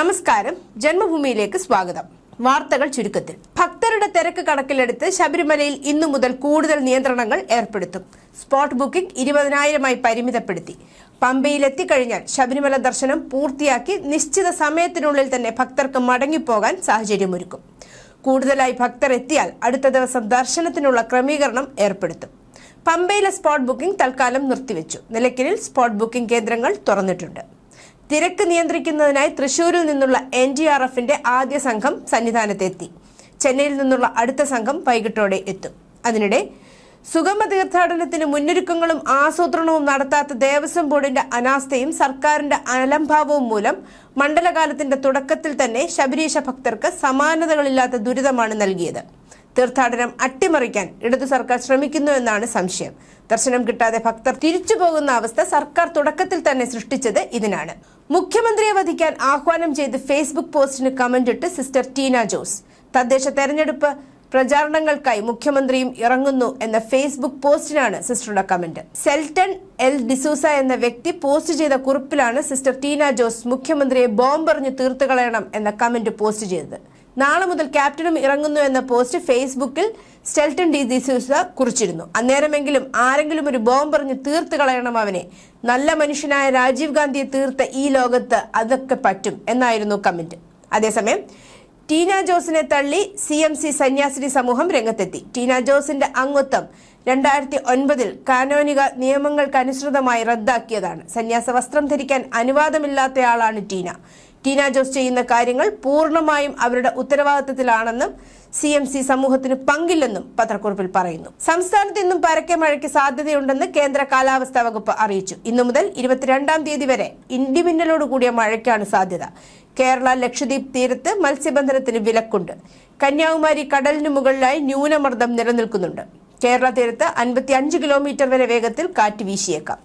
നമസ്കാരം. ജന്മഭൂമിയിലേക്ക് സ്വാഗതം. വാർത്തകൾ ചുരുക്കത്തിൽ. ഭക്തരുടെ തിരക്ക് കണക്കിലെടുത്ത് ശബരിമലയിൽ ഇന്നു മുതൽ കൂടുതൽ നിയന്ത്രണങ്ങൾ ഏർപ്പെടുത്തും. സ്പോട്ട് ബുക്കിംഗ് ഇരുപതിനായിരമായി പരിമിതപ്പെടുത്തി. പമ്പയിലെത്തിക്കഴിഞ്ഞാൽ ശബരിമല ദർശനം പൂർത്തിയാക്കി നിശ്ചിത സമയത്തിനുള്ളിൽ തന്നെ ഭക്തർക്ക് മടങ്ങിപ്പോകാൻ സാഹചര്യമൊരുക്കും. കൂടുതലായി ഭക്തർ എത്തിയാൽ അടുത്ത ദിവസം ദർശനത്തിനുള്ള ക്രമീകരണം ഏർപ്പെടുത്തും. പമ്പയിലെ സ്പോട്ട് ബുക്കിംഗ് തൽക്കാലം നിർത്തിവെച്ചു. നിലയ്ക്കലിൽ സ്പോട്ട് ബുക്കിംഗ് കേന്ദ്രങ്ങൾ തുറന്നിട്ടുണ്ട്. തിരക്ക് നിയന്ത്രിക്കുന്നതിനായി തൃശൂരിൽ നിന്നുള്ള എൻ ഡി ആർ എഫിന്റെ ആദ്യ സംഘം സന്നിധാനത്തെത്തി. ചെന്നൈയിൽ നിന്നുള്ള അടുത്ത സംഘം വൈകിട്ടോടെ എത്തും. അതിനിടെ സുഗമ തീർത്ഥാടനത്തിന് മുന്നൊരുക്കങ്ങളും ആസൂത്രണവും നടത്താത്ത ദേവസ്വം ബോർഡിന്റെ അനാസ്ഥയും സർക്കാരിന്റെ അലംഭാവവും മൂലം മണ്ഡലകാലത്തിന്റെ തുടക്കത്തിൽ തന്നെ ശബരീശ ഭക്തർക്ക് സമാനതകളില്ലാത്ത ദുരിതമാണ് നൽകിയത്. തീർത്ഥാടനം അട്ടിമറിക്കാൻ ഇടതു സർക്കാർ ശ്രമിക്കുന്നു എന്നാണ് സംശയം. ദർശനം കിട്ടാതെ ഭക്തർ തിരിച്ചു പോകുന്ന അവസ്ഥ സർക്കാർ തുടക്കത്തിൽ തന്നെ സൃഷ്ടിച്ചത് ഇതിനാണ്. മുഖ്യമന്ത്രിയെ വധിക്കാൻ ആഹ്വാനം ചെയ്ത് ഫേസ്ബുക്ക് പോസ്റ്റിന് കമന്റ് ഇട്ട് സിസ്റ്റർ ടീന ജോസ്. തദ്ദേശ തെരഞ്ഞെടുപ്പ് പ്രചാരണങ്ങൾക്കായി മുഖ്യമന്ത്രിയും ഇറങ്ങുന്നു എന്ന ഫേസ്ബുക്ക് പോസ്റ്റിനാണ് സിസ്റ്ററുടെ കമന്റ്. സെൽട്ടൺ എൽ ഡിസൂസ എന്ന വ്യക്തി പോസ്റ്റ് ചെയ്ത കുറിപ്പിലാണ് സിസ്റ്റർ ടീന ജോസ് മുഖ്യമന്ത്രിയെ ബോംബെറിഞ്ഞ് തീർത്തു കളയണം എന്ന കമന്റ് പോസ്റ്റ് ചെയ്തത്. നാളെ മുതൽ ക്യാപ്റ്റനും ഇറങ്ങുന്നു എന്ന പോസ്റ്റ് ഫേസ്ബുക്കിൽ സ്റ്റെൽട്ടൺ ഡി ഡിസൂസ കുറിച്ചിരുന്നു അന്നേരമെങ്കിലും ആരെങ്കിലും ഒരു ബോംബെറിഞ്ഞ് തീർത്ത് കളയണം അവനെ. നല്ല മനുഷ്യനായ രാജീവ് ഗാന്ധിയെ തീർത്ത ഈ ലോകത്ത് അതൊക്കെ പറ്റും എന്നായിരുന്നു കമന്റ്. അതേസമയം ടീന ജോസിനെ തള്ളി സി എം സി സന്യാസിനി സമൂഹം രംഗത്തെത്തി. ടീന ജോസിന്റെ അംഗത്വം രണ്ടായിരത്തി ഒൻപതിൽ കാനോനിക നിയമങ്ങൾക്കനുസൃതമായി റദ്ദാക്കിയതാണ്. സന്യാസ വസ്ത്രം ധരിക്കാൻ അനുവാദമില്ലാത്തയാളാണ് ടീന. ടീന ജോസ് ചെയ്യുന്ന കാര്യങ്ങൾ പൂർണമായും അവരുടെ ഉത്തരവാദിത്തത്തിലാണെന്നും സി എം സി സമൂഹത്തിന് പങ്കില്ലെന്നും പത്രക്കുറിപ്പിൽ പറയുന്നു. സംസ്ഥാനത്ത് ഇന്നും പരക്കെ മഴയ്ക്ക് സാധ്യതയുണ്ടെന്ന് കേന്ദ്ര കാലാവസ്ഥാ വകുപ്പ് അറിയിച്ചു. ഇന്നു മുതൽ ഇരുപത്തിരണ്ടാം തീയതി വരെ ഇടിമിന്നലോട് കൂടിയ മഴയ്ക്കാണ് സാധ്യത. കേരള ലക്ഷദ്വീപ് തീരത്ത് മത്സ്യബന്ധനത്തിന് വിലക്കുണ്ട്. കന്യാകുമാരി കടലിന് മുകളിലായി ന്യൂനമർദ്ദം നിലനിൽക്കുന്നുണ്ട്. കേരള തീരത്ത് അൻപത്തി അഞ്ച് കിലോമീറ്റർ വരെ വേഗത്തിൽ കാറ്റ് വീശിയേക്കാം.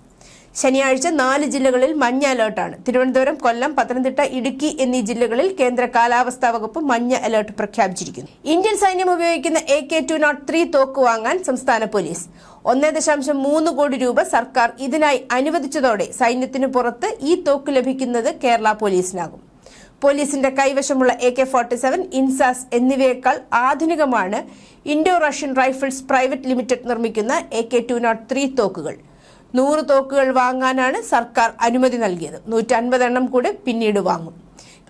ശനിയാഴ്ച നാല് ജില്ലകളിൽ മഞ്ഞ അലേർട്ടാണ്. തിരുവനന്തപുരം കൊല്ലം പത്തനംതിട്ട ഇടുക്കി എന്നീ ജില്ലകളിൽ കേന്ദ്ര കാലാവസ്ഥാ വകുപ്പ് മഞ്ഞ അലേർട്ട് പ്രഖ്യാപിച്ചിരിക്കുന്നു. ഇന്ത്യൻ സൈന്യം ഉപയോഗിക്കുന്ന A K two nought three തോക്ക് വാങ്ങാൻ സംസ്ഥാന പോലീസ്. ഒന്നേ ദശാംശം മൂന്ന് കോടി രൂപ സർക്കാർ ഇതിനായി അനുവദിച്ചതോടെ സൈന്യത്തിന് പുറത്ത് ഈ തോക്ക് ലഭിക്കുന്നത് കേരള പോലീസിനാകും. പോലീസിന്റെ കൈവശമുള്ള A K forty seven INSAS എന്നിവയേക്കാൾ ആധുനികമാണ് Indo Russian rifles private limited നിർമ്മിക്കുന്ന A K two nought three തോക്കുകൾ. നൂറ് തോക്കുകൾ വാങ്ങാനാണ് സർക്കാർ അനുമതി നൽകിയത്. നൂറ്റൻപതെണ്ണം കൂടെ പിന്നീട് വാങ്ങും.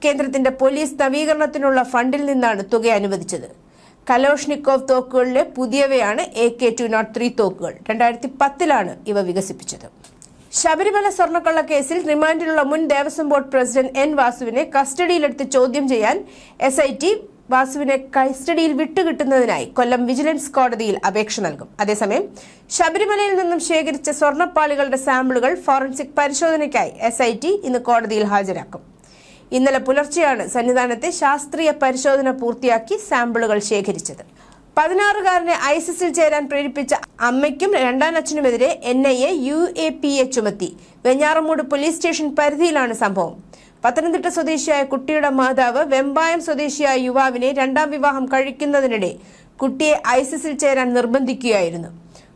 കേന്ദ്രത്തിന്റെ പോലീസ് നവീകരണത്തിനുള്ള ഫണ്ടിൽ നിന്നാണ് തുക അനുവദിച്ചത്. കലോഷ്നിക്കോവ് തോക്കുകളിലെ പുതിയവയാണ് A K two nought three തോക്കുകൾ. രണ്ടായിരത്തി പത്തിലാണ് ഇവ വികസിപ്പിച്ചത്. ശബരിമല സ്വർണക്കൊള്ള കേസിൽ റിമാൻഡിലുള്ള മുൻ ദേവസ്വം ബോർഡ് പ്രസിഡന്റ് എൻ വാസുവിനെ കസ്റ്റഡിയിലെടുത്ത് ചോദ്യം ചെയ്യാൻ എസ് ഐ ടി വാസുവിനെ കസ്റ്റഡിയിൽ വിട്ടുകിട്ടുന്നതിനായി കൊല്ലം വിജിലൻസ് കോടതിയിൽ അപേക്ഷ നൽകും. അതേസമയം ശബരിമലയിൽ നിന്നും ശേഖരിച്ച സ്വർണപ്പാളികളുടെ സാമ്പിളുകൾ ഫോറൻസിക് പരിശോധനയ്ക്കായി എസ് ഇന്ന് കോടതിയിൽ ഹാജരാക്കും. ഇന്നലെ പുലർച്ചെയാണ് സന്നിധാനത്തെ ശാസ്ത്രീയ പരിശോധന പൂർത്തിയാക്കി സാമ്പിളുകൾ ശേഖരിച്ചത്. പതിനാറുകാരനെ ഐസിസിൽ ചേരാൻ പ്രേരിപ്പിച്ച അമ്മയ്ക്കും രണ്ടാം അച്ഛനുമെതിരെ N I A U A P A ചുമത്തി. വെഞ്ഞാറമൂട് പോലീസ് സ്റ്റേഷൻ പരിധിയിലാണ് സംഭവം. പത്തനംതിട്ട സ്വദേശിയായ കുട്ടിയുടെ മാതാവ് വെമ്പായം സ്വദേശിയായ യുവാവിനെ രണ്ടാം വിവാഹം കഴിക്കുന്നതിനിടെ കുട്ടിയെ ഐസിസിൽ ചേരാൻ നിർബന്ധിക്കുകയായിരുന്നു.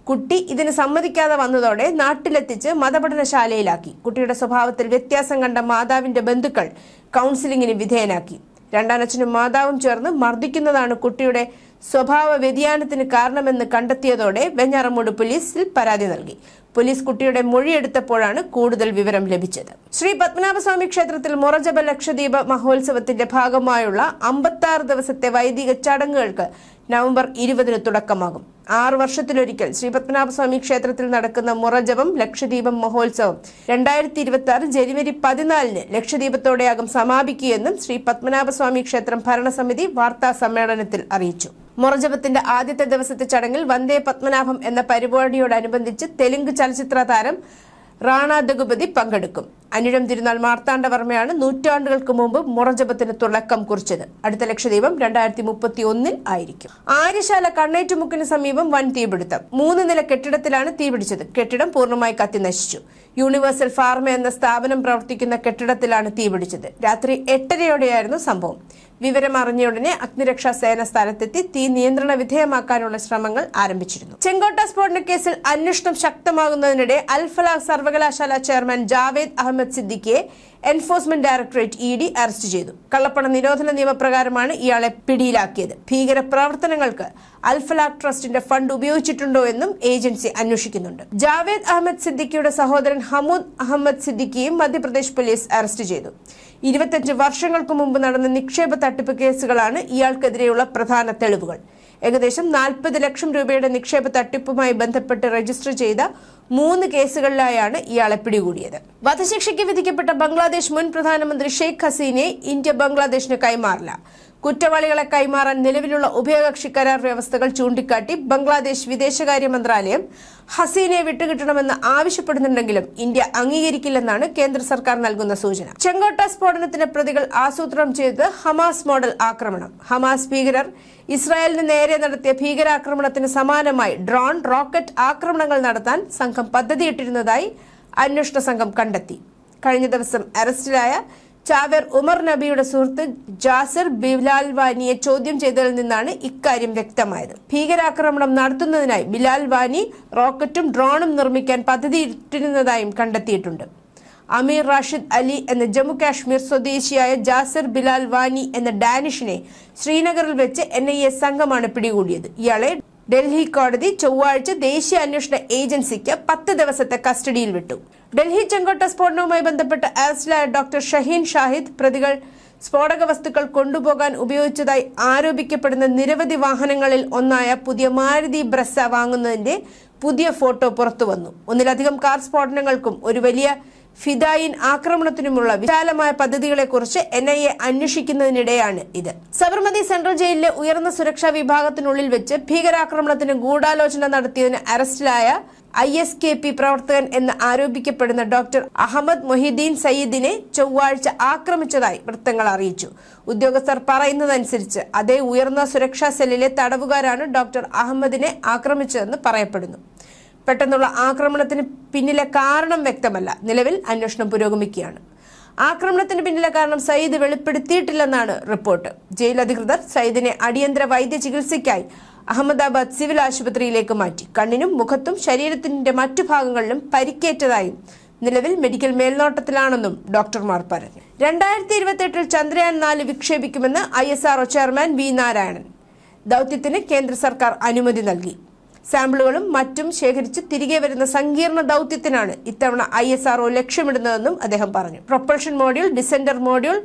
കുട്ടി ഇതിന് സമ്മതിക്കാതെ വന്നതോടെ നാട്ടിലെത്തിച്ച് മതപഠനശാലയിലാക്കി. കുട്ടിയുടെ സ്വഭാവത്തിൽ വ്യത്യാസം കണ്ട മാതാവിന്റെ ബന്ധുക്കൾ കൗൺസിലിംഗിന് വിധേയനാക്കി. രണ്ടാനച്ഛനും മാതാവും ചേർന്ന് മർദ്ദിക്കുന്നതാണ് കുട്ടിയുടെ സ്വഭാവ വ്യതിയാനത്തിന് കാരണമെന്ന് കണ്ടെത്തിയതോടെ വെഞ്ഞാറമൂട് പോലീസിൽ പരാതി നൽകി. പോലീസ് കുട്ടിയുടെ മൊഴിയെടുത്തപ്പോഴാണ് കൂടുതൽ വിവരം ലഭിച്ചത്. ശ്രീ പത്മനാഭസ്വാമി ക്ഷേത്രത്തിൽ മുറജപ ലക്ഷദ്വീപ മഹോത്സവത്തിന്റെ ഭാഗമായുള്ള അമ്പത്തി ദിവസത്തെ വൈദിക ചടങ്ങുകൾക്ക് നവംബർ ഇരുപതിന് തുടക്കമാകും. ആറു വർഷത്തിലൊരിക്കൽ ശ്രീ പത്മനാഭസ്വാമി ക്ഷേത്രത്തിൽ നടക്കുന്ന മുറജപം ലക്ഷദ്വീപം മഹോത്സവം രണ്ടായിരത്തി ഇരുപത്തി ആറ് ജനുവരി പതിനാലിന് ലക്ഷദ്വീപത്തോടെയാകും സമാപിക്കുകയെന്നും ശ്രീ പത്മനാഭസ്വാമി ക്ഷേത്രം ഭരണസമിതി വാർത്താ സമ്മേളനത്തിൽ അറിയിച്ചു. മുറജപത്തിന്റെ ആദ്യത്തെ ദിവസത്തെ ചടങ്ങിൽ വന്ദേ പത്മനാഭം എന്ന പരിപാടിയോടനുബന്ധിച്ച് തെലുങ്ക് ചലച്ചിത്ര താരം റാണ ദഗുപതി പങ്കെടുക്കും. അനിഴം തിരുനാൾ മാർത്താണ്ഡവർമ്മയാണ് നൂറ്റാണ്ടുകൾക്ക് മുമ്പ് മുറജപത്തിന് തുടക്കം കുറിച്ചത്. അടുത്ത ലക്ഷദ്വീപം രണ്ടായിരത്തി മുപ്പത്തി ഒന്നിൽ ആയിരിക്കും. ആര്യശാല കണ്ണേറ്റുമുക്കിന് സമീപം വൻ തീപിടുത്തം. മൂന്ന് നില കെട്ടിടത്തിലാണ് തീപിടിച്ചത്. കെട്ടിടം പൂർണമായി കത്തി നശിച്ചു. യൂണിവേഴ്സൽ ഫാർമ എന്ന സ്ഥാപനം പ്രവർത്തിക്കുന്ന കെട്ടിടത്തിലാണ് തീപിടിച്ചത്. രാത്രി എട്ടരയോടെയായിരുന്നു സംഭവം. വിവരം അഗ്നിരക്ഷാ സേന സ്ഥലത്തെത്തി തീ നിയന്ത്രണ വിധേയമാക്കാനുള്ള ശ്രമങ്ങൾ ആരംഭിച്ചിരുന്നു. ചെങ്കോട്ട സ്ഫോടന കേസിൽ അന്വേഷണം ശക്തമാകുന്നതിനിടെ അൽഫല സർവകലാശാല chairman Javed Ahmed സിദ്ദിഖിയെ enforcement directorate E D arrest ചെയ്തു. കള്ളപ്പണ നിരോധന നിയമപ്രകാരമാണ് ഇയാളെ പിടിയിലാക്കിയത്. ഭീകര പ്രവർത്തനങ്ങൾക്ക് അൽഫലാഖ് ട്രസ്റ്റിന്റെ ഫണ്ട് ഉപയോഗിച്ചിട്ടുണ്ടോ എന്നും ഏജൻസി അന്വേഷിക്കുന്നുണ്ട്. ജാവേദ് അഹമ്മദ് സിദ്ദിഖിയുടെ സഹോദരൻ ഹമൂദ് അഹമ്മദ് സിദ്ദിഖിയും മധ്യപ്രദേശ് പോലീസ് അറസ്റ്റ് ചെയ്തു. ഇരുപത്തഞ്ച് വർഷങ്ങൾക്ക് മുമ്പ് നടന്ന നിക്ഷേപ തട്ടിപ്പ് കേസുകളാണ് ഇയാൾക്കെതിരെയുള്ള പ്രധാന തെളിവുകൾ. ഏകദേശം നാൽപ്പത് ലക്ഷം രൂപയുടെ നിക്ഷേപ തട്ടിപ്പുമായി ബന്ധപ്പെട്ട് രജിസ്റ്റർ ചെയ്ത മൂന്ന് കേസുകളിലായാണ് ഇയാളെ പിടികൂടിയത്. വധശിക്ഷയ്ക്ക് വിധിക്കപ്പെട്ട ബംഗ്ലാദേശ് മുൻ പ്രധാനമന്ത്രി ഷെയ്ഖ് ഹസീനെ ഇന്ത്യ ബംഗ്ലാദേശിന് കൈമാറില്ല. കുറ്റവാളികളെ കൈമാറാൻ നിലവിലുള്ള ഉഭയകക്ഷി കരാർ വ്യവസ്ഥകൾ ചൂണ്ടിക്കാട്ടി ബംഗ്ലാദേശ് വിദേശകാര്യ മന്ത്രാലയം ഹസീനയെ വിട്ടുകിട്ടണമെന്ന് ആവശ്യപ്പെടുന്നുണ്ടെങ്കിലും ഇന്ത്യ അംഗീകരിക്കില്ലെന്നാണ് കേന്ദ്ര സർക്കാർ നൽകുന്ന സൂചന. ചെങ്കോട്ട സ്ഫോടനത്തിന് പ്രതികൾ ആസൂത്രണം ചെയ്തത് ഹമാസ് മോഡൽ ആക്രമണം. ഹമാസ് ഭീകരർ ഇസ്രായേലിന് നേരെ നടത്തിയ ഭീകരാക്രമണത്തിന് സമാനമായി ഡ്രോൺ റോക്കറ്റ് ആക്രമണങ്ങൾ നടത്താൻ സംഘം പദ്ധതിയിട്ടിരുന്നതായി അന്വേഷണ സംഘം കണ്ടെത്തി. കഴിഞ്ഞ ദിവസം അറസ്റ്റിലായ ചാവേർ ഉമർ നബിയുടെ സുഹൃത്ത് ജാസർ ബിലാൽ വാനിയെ ചോദ്യം ചെയ്തതിൽ നിന്നാണ് ഇക്കാര്യം വ്യക്തമായത്. ഭീകരാക്രമണം നടത്തുന്നതിനായി ബിലാൽ വാനി റോക്കറ്റും ഡ്രോണും നിർമ്മിക്കാൻ പദ്ധതിയിട്ടിരുന്നതായും കണ്ടെത്തിയിട്ടുണ്ട്. അമീർ റാഷിദ് അലി എന്ന ജമ്മു കാശ്മീർ സ്വദേശിയായ ജാസർ ബിലാൽ വാനി എന്ന ഡാനിഷിനെ ശ്രീനഗറിൽ വെച്ച് എൻ സംഘമാണ് പിടികൂടിയത്. ഇയാളെ ഡൽഹി കോടതി ചൊവ്വാഴ്ച ദേശീയ അന്വേഷണ ഏജൻസിക്ക് പത്ത് ദിവസത്തെ കസ്റ്റഡിയിൽ വിട്ടു. ഡൽഹി ചെങ്കോട്ട സ്ഫോടനവുമായി ബന്ധപ്പെട്ട് അറസ്റ്റിലായ ഡോക്ടർ ഷഹീൻ ഷാഹിദ് പ്രതികൾ സ്ഫോടക വസ്തുക്കൾ കൊണ്ടുപോകാൻ ഉപയോഗിച്ചതായി ആരോപിക്കപ്പെടുന്ന നിരവധി വാഹനങ്ങളിൽ ഒന്നായ പുതിയ മാരുതി ബ്രസ വാങ്ങുന്നതിന്റെ പുതിയ ഫോട്ടോ പുറത്തുവന്നു. ഒന്നിലധികം കാർ സ്ഫോടനങ്ങൾക്കും ഒരു വലിയ ഫിദായിൻ ആക്രമണത്തിനുമുള്ള വിശാലമായ പദ്ധതികളെക്കുറിച്ച് എൻ ഐ എ അന്വേഷിക്കുന്നതിനിടെയാണ് ഇത്. സബർമതി സെൻട്രൽ ജയിലിലെ ഉയർന്ന സുരക്ഷാ വിഭാഗത്തിനുള്ളിൽ വെച്ച് ഭീകരാക്രമണത്തിന് ഗൂഢാലോചന നടത്തിയതിന് അറസ്റ്റിലായ ഐ എസ് കെ പി പ്രവർത്തകൻ എന്ന് ആരോപിക്കപ്പെടുന്ന ഡോക്ടർ അഹമ്മദ് മൊഹിദ്ദീൻ സയ്യിദിനെ ചൊവ്വാഴ്ച ആക്രമിച്ചതായി വൃത്തങ്ങൾ അറിയിച്ചു. ഉദ്യോഗസ്ഥർ പറയുന്നതനുസരിച്ച് അതേ ഉയർന്ന സുരക്ഷാ സെല്ലിലെ തടവുകാരാണ് ഡോക്ടർ അഹമ്മദിനെ ആക്രമിച്ചതെന്ന് പറയപ്പെടുന്നു. പെട്ടെന്നുള്ള ആക്രമണത്തിന് പിന്നിലെ കാരണം വ്യക്തമല്ല. നിലവിൽ അന്വേഷണം പുരോഗമിക്കുകയാണ്. ആക്രമണത്തിന് പിന്നിലെ കാരണം സയ്യിദ് വെളിപ്പെടുത്തിയിട്ടില്ലെന്നാണ് റിപ്പോർട്ട്. ജയിൽ അധികൃതർ സയ്യിദിനെ അടിയന്തര വൈദ്യ ചികിത്സയ്ക്കായി അഹമ്മദാബാദ് സിവിൽ ആശുപത്രിയിലേക്ക് മാറ്റി. കണ്ണിനും മുഖത്തും ശരീരത്തിന്റെ മറ്റു ഭാഗങ്ങളിലും പരിക്കേറ്റതായും നിലവിൽ മെഡിക്കൽ മേൽനോട്ടത്തിലാണെന്നും ഡോക്ടർമാർ പറഞ്ഞു. രണ്ടായിരത്തി ഇരുപത്തിയെട്ടിൽ ചന്ദ്രയാൻ നാല് വിക്ഷേപിക്കുമെന്ന് I S chairman V Narayanan. ദൗത്യത്തിന് കേന്ദ്ര സർക്കാർ അനുമതി നൽകി. സാമ്പിളുകളും മറ്റും ശേഖരിച്ച് തിരികെ വരുന്ന സങ്കീർണ ദൗത്യത്തിനാണ് ഇത്തവണ ഐ എസ് ആർഒ ലക്ഷ്യമിടുന്നതെന്നും അദ്ദേഹം പറഞ്ഞു. Propulsion module descender module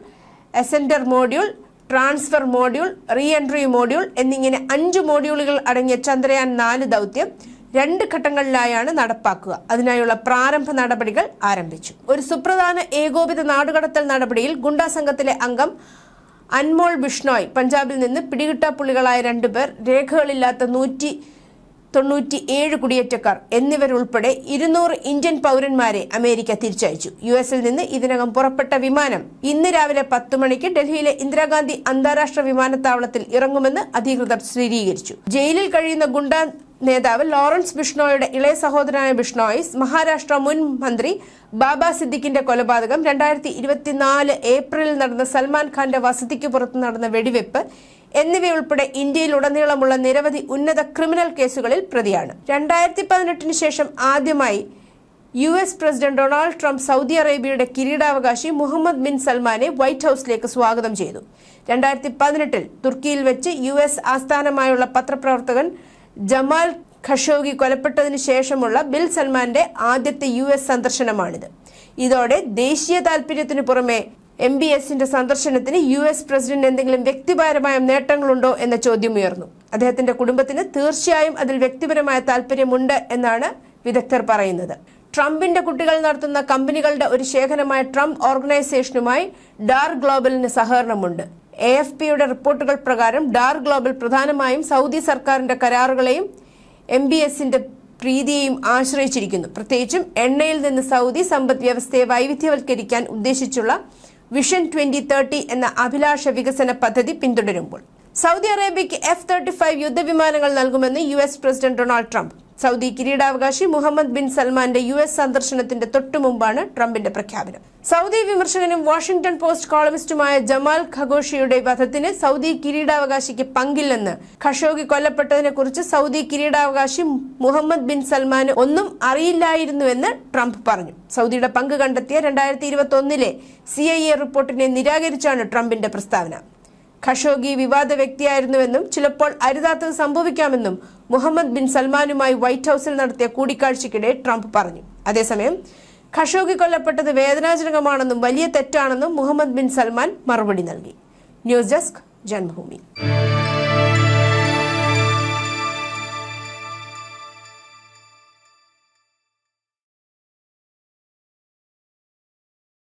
ascender module transfer module re entry module എന്നിങ്ങനെ അഞ്ച് മോഡ്യൂളുകൾ അടങ്ങിയ ചന്ദ്രയാൻ നാല് ദൗത്യം രണ്ട് ഘട്ടങ്ങളിലായാണ് നടപ്പാക്കുക. അതിനായുള്ള പ്രാരംഭ നടപടികൾ ആരംഭിച്ചു. ഒരു സുപ്രധാന ഏകോപിത നാടുകടത്തൽ നടപടിയിൽ ഗുണ്ടാ സംഘത്തിലെ അംഗം അൻമോൾ ബിഷ്ണോയ് പഞ്ചാബിൽ നിന്ന് പിടികിട്ടാപ്പുള്ളികളായ രണ്ടുപേർ രേഖകളില്ലാത്ത നൂറ്റി തൊണ്ണൂറ്റി ഏഴ് കുടിയേറ്റക്കാർ എന്നിവരുൾപ്പെടെ ഇരുന്നൂറ് ഇന്ത്യൻ പൗരന്മാരെ അമേരിക്ക തിരിച്ചയച്ചു. യു എസിൽ നിന്ന് ഇതിനകം പുറപ്പെട്ട വിമാനം ഇന്ന് രാവിലെ പത്ത് മണിക്ക് ഡൽഹിയിലെ ഇന്ദിരാഗാന്ധി അന്താരാഷ്ട്ര വിമാനത്താവളത്തിൽ ഇറങ്ങുമെന്ന് അധികൃതർ സ്ഥിരീകരിച്ചു. ജയിലിൽ കഴിയുന്ന ഗുണ്ട നേതാവ് ലോറൻസ് ബിഷ്ണോയുടെ ഇളയ സഹോദരനായ ബിഷ്ണോയിസ് മഹാരാഷ്ട്ര മുൻ മന്ത്രി ബാബ സിദ്ദിഖിന്റെ കൊലപാതകം രണ്ടായിരത്തി ഇരുപത്തിനാല് ഏപ്രിലിൽ നടന്ന സൽമാൻ ഖാന്റെ വസതിക്ക് പുറത്ത് നടന്ന വെടിവെപ്പ് എന്നിവയുൾപ്പെടെ ഇന്ത്യയിൽ ഇന്ത്യയിലുടനീളമുള്ള നിരവധി ഉന്നത ക്രിമിനൽ കേസുകളിൽ പ്രതിയാണ്. രണ്ടായിരത്തി പതിനെട്ടിന് ശേഷം ആദ്യമായി U S president Donald Trump Saudi അറേബ്യയുടെ കിരീടാവകാശി മുഹമ്മദ് ബിൻ സൽമാനെ വൈറ്റ് ഹൌസിലേക്ക് സ്വാഗതം ചെയ്തു. രണ്ടായിരത്തി പതിനെട്ടിൽ തുർക്കിയിൽ വെച്ച് യു എസ് ആസ്ഥാനമായുള്ള പത്രപ്രവർത്തകൻ ജമാൽ ഖഷോഗി കൊലപ്പെട്ടതിന് ശേഷമുള്ള ബിൽ സൽമാന്റെ ആദ്യത്തെ യു എസ് സന്ദർശനമാണിത്. ഇതോടെ ദേശീയ താൽപര്യത്തിനു പുറമെ എം ബി എസിന്റെ സന്ദർശനത്തിന് യു എസ് പ്രസിഡന്റ് എന്തെങ്കിലും വ്യക്തിപരമായ നേട്ടങ്ങളുണ്ടോ എന്ന ചോദ്യം ഉയർന്നു. അദ്ദേഹത്തിന്റെ കുടുംബത്തിന് തീർച്ചയായും അതിൽ വ്യക്തിപരമായ താല്പര്യമുണ്ട് എന്നാണ് വിദഗ്ധർ പറയുന്നത്. ട്രംപിന്റെ കുട്ടികൾ നടത്തുന്ന കമ്പനികളുടെ ഒരു ശേഖരമായ ട്രംപ് ഓർഗനൈസേഷനുമായി ഡാർ ഗ്ലോബലിന് സഹകരണമുണ്ട്. എ എഫ് പിയുടെ റിപ്പോർട്ടുകൾ പ്രകാരം ഡാർ ഗ്ലോബൽ പ്രധാനമായും സൗദി സർക്കാരിന്റെ കരാറുകളെയും എം ബി എസിന്റെ പ്രീതിയെയും ആശ്രയിച്ചിരിക്കുന്നു. പ്രത്യേകിച്ചും എണ്ണയിൽ നിന്ന് സൗദി സമ്പദ് വ്യവസ്ഥയെ വൈവിധ്യവൽക്കരിക്കാൻ ഉദ്ദേശിച്ചുള്ള വിഷൻ ട്വന്റി തേർട്ടി എന്ന അഭിലാഷ വികസന പദ്ധതി പിന്തുടരുമ്പോൾ. സൗദി അറേബ്യയ്ക്ക് എഫ് തേർട്ടി ഫൈവ് യുദ്ധവിമാനങ്ങൾ നൽകുമെന്ന് U S president Donald Trump. Saudi കിരീടാവകാശി മുഹമ്മദ് ബിൻ സൽമാന്റെ യു എസ് സന്ദർശനത്തിന്റെ തൊട്ടുമുമ്പാണ് ട്രംപിന്റെ പ്രഖ്യാപനം. സൗദി വിമർശകനും വാഷിംഗ്ടൺ പോസ്റ്റ് കോളമിസ്റ്റുമായ ജമാൽ ഖഗോഷിയുടെ വധത്തിന് സൗദി കിരീടാവകാശിക്ക് പങ്കില്ലെന്ന് ഖഷോഗി കൊല്ലപ്പെട്ടതിനെ കുറിച്ച് സൗദി കിരീടാവകാശി മുഹമ്മദ് ബിൻ സൽമാന് ഒന്നും അറിയില്ലായിരുന്നുവെന്ന് ട്രംപ് പറഞ്ഞു. സൗദിയുടെ പങ്ക് കണ്ടെത്തിയ രണ്ടായിരത്തി ഇരുപത്തി ഒന്നിലെ സി ഐ എ റിപ്പോർട്ടിനെ നിരാകരിച്ചാണ് ട്രംപിന്റെ പ്രസ്താവന. ഖഷോഗി വിവാദ വ്യക്തിയായിരുന്നുവെന്നും ചിലപ്പോൾ അരുതാത്തത് സംഭവിക്കാമെന്നും മുഹമ്മദ് ബിൻ സൽമാനുമായി വൈറ്റ് ഹൌസിൽ നടത്തിയ കൂടിക്കാഴ്ചയ്ക്കിടെ ട്രംപ് പറഞ്ഞു. അതേസമയം ഖഷോഗി കൊല്ലപ്പെട്ടത് വേദനാജനകമാണെന്നും വലിയ തെറ്റാണെന്നും മുഹമ്മദ് ബിൻ സൽമാൻ മറുപടി നൽകി. News desk Janmabhumi.